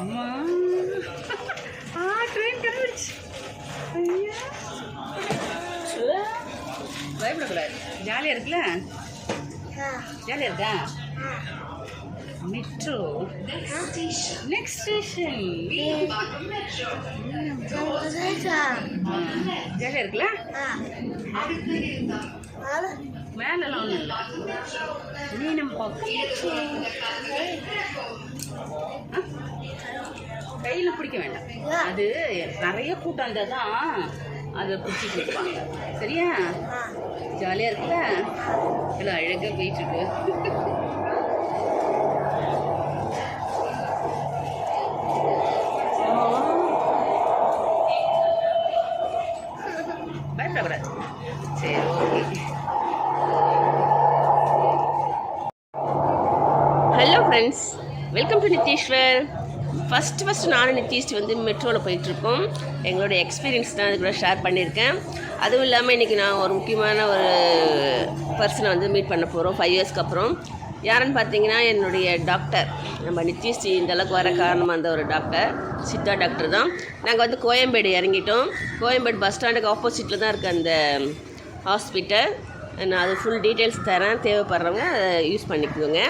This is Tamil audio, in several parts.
அம்மா. ஆ ட்ரெயின் கிளம்பிடுச்சு. ஐயா. பயப்படக்கூடாது. ஜாலியாக இருக்குல்ல? ஜாலியாக இருக்கா? மெட்ரோ நெக்ஸ்ட் ஸ்டேஷன் ஜாலியாக இருக்குல்ல? மேலெல்லாம் ஒன்றும் இல்லை. மீனம் கையில் பிடிக்க வேண்டாம். அது நிறைய கூட்டம் இருந்தால் தான் அதை பிடிச்சி கொடுப்பாங்க. சரியா? ஜாலியாக இருக்குல்ல? எல்லாம் அழகாக போயிட்டுருக்கு. பயப்படக்கூடாது. சரி okay. Friends welcome to Nitheeswar first first நானும் நித்தீஷ் வந்து மெட்ரோவில் போயிட்டுருக்கோம். எங்களோட எக்ஸ்பீரியன்ஸ் தான் அது கூட ஷேர் பண்ணியிருக்கேன். அதுவும் இல்லாமல் இன்றைக்கி நான் ஒரு முக்கியமான ஒரு பர்சனை வந்து மீட் பண்ண போகிறோம் ஃபைவ் இயர்ஸ்க்கு அப்புறம். யாருன்னு பார்த்தீங்கன்னா என்னுடைய டாக்டர் நம்ம நித்தீஷ் இந்த அளவுக்கு வர காரணமாக இருந்த ஒரு டாக்டர் சித்தா டாக்டர் தான். நாங்கள் வந்து கோயம்பேடு இறங்கிட்டோம். கோயம்பேடு பஸ் ஸ்டாண்டுக்கு ஆப்போசிட்டில் தான் இருக்குது அந்த ஹாஸ்பிட்டல் நான் அது ஃபுல் டீட்டெயில்ஸ் தரேன். தேவைப்படுறவங்க அதை யூஸ் பண்ணிக்குவோங்க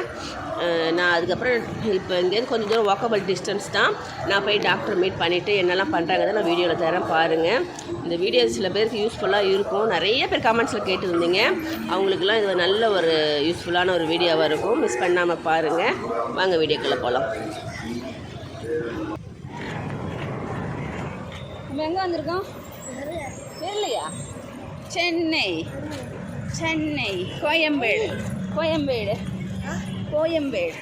நான் அதுக்கப்புறம் இப்போ இங்கேருந்து கொஞ்சம் தூரம் வாக்கபிள் டிஸ்டன்ஸ் தான். நான் போய் டாக்டர் மீட் பண்ணிவிட்டு என்னெல்லாம் பண்ணுறாங்கன்னு நான் வீடியோவில் தரேன் பாருங்கள் இந்த வீடியோ சில பேருக்கு யூஸ்ஃபுல்லாக இருக்கும். நிறைய பேர் கமெண்ட்ஸில் கேட்டுருந்தீங்க. அவங்களுக்குலாம் இது நல்ல ஒரு யூஸ்ஃபுல்லான ஒரு வீடியோவாக இருக்கும். மிஸ் பண்ணாமல் பாருங்கள் வாங்க வீடியோக்குள்ளே போகலாம் எங்கே வந்திருக்கோம் தெரியலையா சென்னை. சென்னை கோயம்பேடு. கோயம்பேடு. கோயம்பேடு.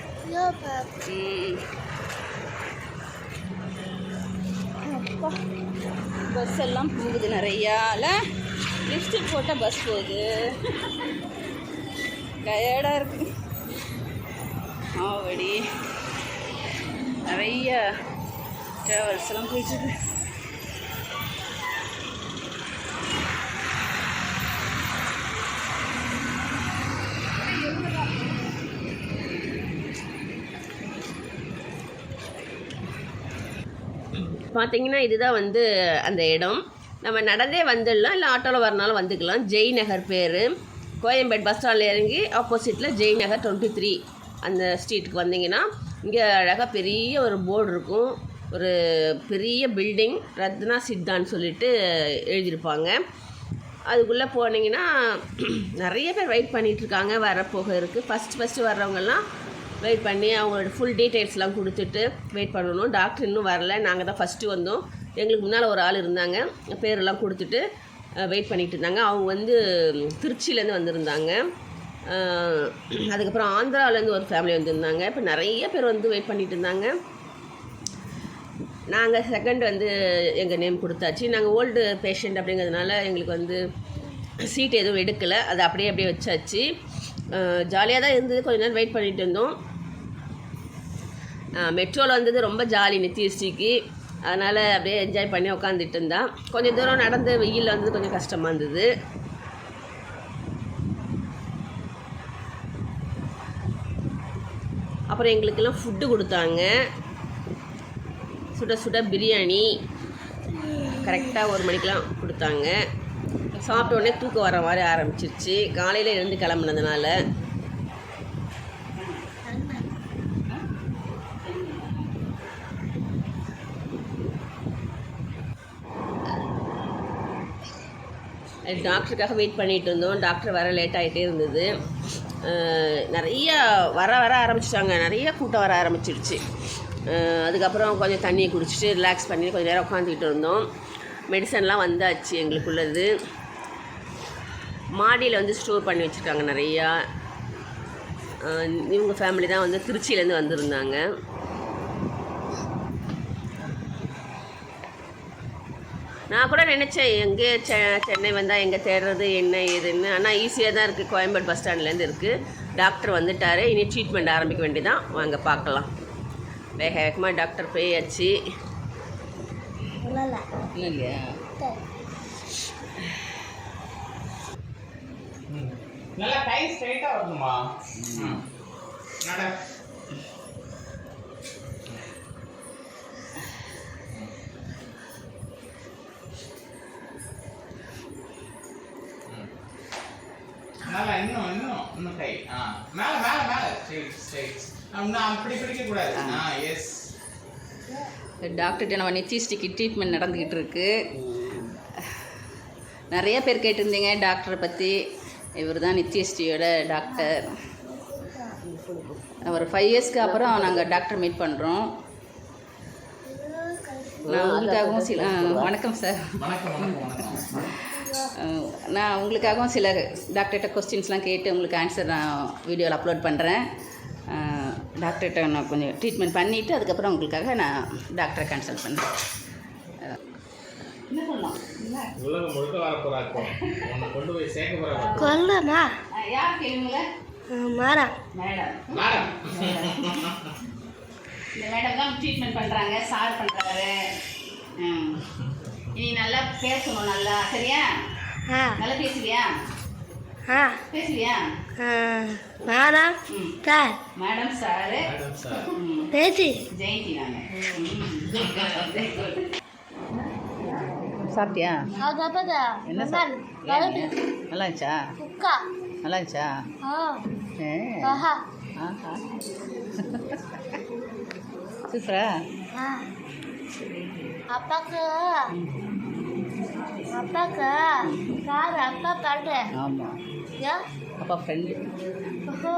பஸ் எல்லாம் போகுது நிறையால. லிப்ஸ்டிக் போட்ட பஸ் போகுது. டயர்டாக இருக்கு. ஆவடி. நிறைய ட்ராவல்ஸ் எல்லாம் போயிட்டு பார்த்தீங்கன்னா இதுதான் வந்து அந்த இடம். நம்ம நடந்தே வந்துடலாம் இல்லை ஆட்டோவில் வரனாலும் வந்துக்கலாம். ஜெய் நகர் பேர். கோயம்பேடு பஸ் ஸ்டாண்டில் இறங்கி ஆப்போசிட்டில் ஜெய் நகர் டுவெண்ட்டி த்ரீ அந்த ஸ்ட்ரீட்டுக்கு வந்தீங்கன்னா இங்கே அழகாக பெரிய ஒரு போர்டு இருக்கும். ஒரு பெரிய பில்டிங் ரத்னா சித்தான்னு சொல்லிட்டு எழுதியிருப்பாங்க. அதுக்குள்ளே போனீங்கன்னா நிறைய பேர் வெயிட் பண்ணிகிட்ருக்காங்க வரப்போக இருக்குது ஃபஸ்ட் ஃபஸ்ட்டு வர்றவங்கெல்லாம் வெயிட் பண்ணி அவங்களோட ஃபுல் டீட்டெயில்ஸ்லாம் கொடுத்துட்டு வெயிட் பண்ணணும். டாக்டர் இன்னும் வரல. நாங்கள் தான் ஃபஸ்ட்டு வந்தோம். எங்களுக்கு முன்னால் ஒரு ஆள் இருந்தாங்க. பேரெல்லாம் கொடுத்துட்டு வெயிட் பண்ணிகிட்டு இருந்தாங்க. அவங்க வந்து திருச்சியிலேருந்து வந்திருந்தாங்க. அதுக்கப்புறம் ஆந்திராவிலேருந்து ஒரு ஃபேமிலி வந்திருந்தாங்க. இப்போ நிறைய பேர் வந்து வெயிட் பண்ணிகிட்டு இருந்தாங்க. நாங்கள் செகண்ட் வந்து எங்கள் நேம் கொடுத்தாச்சு. நாங்கள் ஓல்டு பேஷண்ட் அப்படிங்கிறதுனால எங்களுக்கு வந்து சீட் எதுவும் எடுக்கலை. அதை அப்படியே அப்படியே வச்சாச்சு. ஜாலியாக தான் இருந்தது. கொஞ்ச நேரம் வெயிட் பண்ணிட்டு இருந்தோம். மெட்ரோவில் வந்தது ரொம்ப ஜாலி நித்தியஸ்ரீக்கு அதனால் அப்படியே என்ஜாய் பண்ணி உட்காந்துட்டு இருந்தான் கொஞ்சம் தூரம் நடந்து வெயிலில் வந்து கொஞ்சம் கஷ்டமாக இருந்தது. அப்புறம் எங்களுக்கெல்லாம் ஃபுட்டு கொடுத்தாங்க. சுட சுட பிரியாணி. கரெக்டாக ஒரு மணிக்கெலாம் கொடுத்தாங்க. சாப்பிட்ட உடனே தூக்கம் வர மாதிரி ஆரம்பிச்சிருச்சு. காலையில் எழுந்து கிளம்புனதுனால. டாக்டருக்காக வெயிட் பண்ணிட்டு இருந்தோம். டாக்டர் வர லேட் ஆகிட்டே இருந்தது. நிறைய வர வர ஆரம்பிச்சிட்டாங்க. நிறைய கூட்டம் வர ஆரம்பிச்சிருச்சு. அதுக்கப்புறம் கொஞ்சம் தண்ணியை குடிச்சிட்டு ரிலாக்ஸ் பண்ணி கொஞ்சம் நேரம் உட்காந்துக்கிட்டு இருந்தோம். மெடிசன்லாம் வந்தாச்சு எங்களுக்குள்ளது. மாடியில் வந்து ஸ்டோர் பண்ணி வச்சுருக்காங்க நிறையா. இவங்க ஃபேமிலி தான் வந்து திருச்சியிலேருந்து வந்திருந்தாங்க. நான் கூட நினச்சேன் எங்கே செ சென்னை வந்தால் எங்கே தேடுறது என்ன ஏதுன்னு. ஆனால் ஈஸியாக தான் இருக்குது கோயம்பேடு பஸ் ஸ்டாண்ட்லேருந்து இருக்குது டாக்டர் வந்துட்டார். இனி ட்ரீட்மெண்ட் ஆரம்பிக்க வேண்டியதான் வாங்க பார்க்கலாம். வேக வேகமாக டாக்டர் போயாச்சு. இல்லையா? நல்லா கை ஸ்ட்ரைட்டாக வரணுமா? மேலே இன்னும் இன்னும் இன்னும் கை ஆ. மேலே மேலே மேலே. ஸ்ட்ரைட் ஸ்ட்ரைட் இன்னும் அப்படி பிடிக்கக்கூடாது ஆ. எஸ் டாக்டர்கிட்ட நம்ம நெத்திஸ்டிக்கு ட்ரீட்மெண்ட் நடந்துக்கிட்டு இருக்கு. நிறைய பேர் கேட்டிருந்தீங்க டாக்டரை பற்றி இவர் தான் நித்யஸ்ரீயோட டாக்டர். ஒரு ஃபைவ் இயர்ஸ்க்கு அப்புறம் நாங்கள் டாக்டர் மீட் பண்ணுறோம் நான் உங்களுக்காகவும் சில வணக்கம் சார். நான் உங்களுக்காகவும் சில டாக்டர்கிட்ட கொஸ்டின்ஸ்லாம் கேட்டு உங்களுக்கு ஆன்சர் நான் வீடியோவில் அப்லோட் பண்ணுறேன் டாக்டர்கிட்ட நான் கொஞ்சம் ட்ரீட்மெண்ட் பண்ணிவிட்டு அதுக்கப்புறம் உங்களுக்காக நான் டாக்டரை கன்சல்ட் பண்ணுறேன் என்ன சொல்லலாம்? உலகம் முழுக்க வர போறா இப்போ உன்னை கொண்டு போய் சேர்க்க போறா கொல்லமா யார் கேளுங்கள? மரம் மேடம். மேடம். இந்த மேடம் தான் ட்ரீட்மெண்ட் பண்ணுறாங்க சார் பண்ணுறாரு இனி நல்லா பேசணும் நல்லா சரியா? ஆ. நல்லா பேசுவியா? ஆ. பேசுவியா? மேடம். சாரு. Madam sir. பேசி. ஜெயந்தி நாங்கள் சாப்பிட்டியா? என்ன சார் நல்லா இருந்துச்சா நல்லா இருந்துச்சா சூப்பரா? அப்பாக்கு. அப்பாக்கு கார் அப்பா பாட்டு. ஆமாம் யா? அப்பா ஃப்ரெண்டு. ஓஹோ.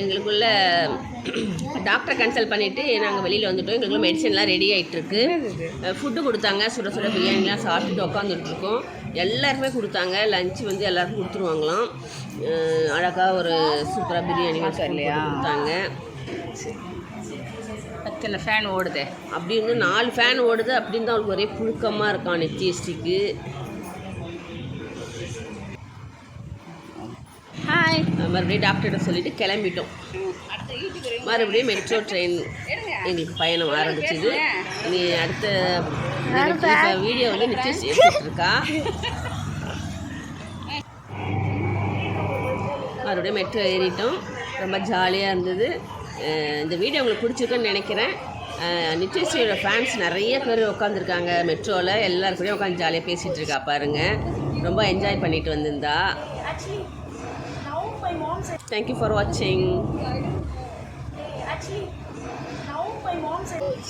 எங்களுக்குள்ள டாக்டரை கன்சல்ட் பண்ணிவிட்டு நாங்கள் வெளியில் வந்துட்டோம். எங்களுக்குள்ள மெடிசன்லாம் ரெடி ஆகிட்டுருக்கு ஃபுட்டு கொடுத்தாங்க. சுட சுட பிரியாணிலாம் சாப்பிட்டுட்டு உட்காந்துட்டு இருக்கோம் எல்லாருக்குமே கொடுத்தாங்க. லஞ்ச் வந்து எல்லாருக்கும் கொடுத்துருவாங்களாம். அஹ் அழகா ஒரு சூப்பராக பிரியாணி? கொடுத்தாங்க. அத்தனை ஃபேன் ஓடுதே. அப்படி இருந்து நாலு ஃபேன் ஓடுது. அப்படின்னு தான் அவளுக்கு ஒரே புழுக்கமாக இருக்கான் நெத்தியஸ்டிக்கு. ஹாய் மறுபடியும் டாக்டர்கிட்ட சொல்லிட்டு கிளம்பிட்டோம். மறுபடியும் மெட்ரோ ட்ரெயின் எங்களுக்கு பயணம் ஆரம்பிச்சது. நீ அடுத்த வீடியோ வந்து நிச்சயம் எடுத்துட்டு இருக்கா மறுபடியும் மெட்ரோ ஏறிட்டோம். ரொம்ப ஜாலியாக இருந்தது. இந்த வீடியோ உங்களுக்கு பிடிச்சிருக்குன்னு நினைக்கிறேன். நிச்சயஸ்ரீயோட ஃபேன்ஸ் நிறைய பேர் உட்காந்துருக்காங்க மெட்ரோவில் எல்லாருக்கூடயும் உட்காந்து ஜாலியாக பேசிகிட்டு இருக்கா பாருங்க. ரொம்ப என்ஜாய் பண்ணிட்டு வந்திருந்தா. Thank you for watching. Actually, now my mom said.